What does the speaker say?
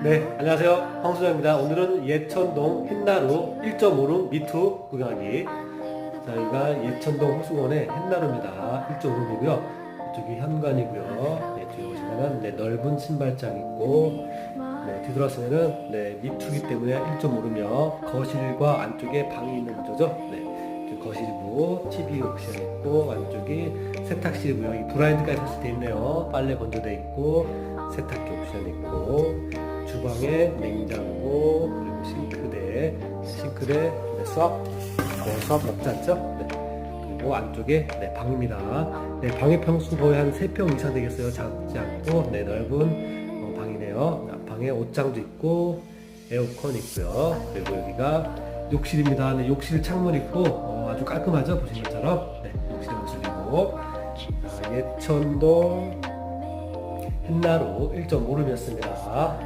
네, 안녕하세요. 황수장입니다. 오늘은 예천동 햇나루 1.5룸 미투 구경하기. 저희가 예천동 호수원의 햇나루입니다. 1.5룸이고요. 이쪽이 현관이고요. 네, 뒤에 오시면은 네, 넓은 신발장 있고, 네, 뒤돌아서면은 네, 미투기 때문에 1.5룸이요. 거실과 안쪽에 방이 있는 구조죠. 네, 거실부, TV 옵션 있고, 안쪽이 세탁실이고요. 이 블라인드까지 설치되어 있네요. 빨래 건조대 있고, 세탁기 옵션 있고, 주방에 냉장고 그리고 싱크대 싱크대 네, 수압 네, 수압 높지 않죠? 네. 그리고 안쪽에 네, 방입니다. 네, 방의 평수 거의 한 3평 이상 되겠어요. 작지 않고 네, 넓은 어, 방이네요. 방에 옷장도 있고 에어컨 있고요. 그리고 여기가 욕실입니다. 네, 욕실 창문 있고 어, 아주 깔끔하죠? 보신 것처럼 네, 욕실의 모습이고 자, 예천동 햇나루 1.5룸이었습니다.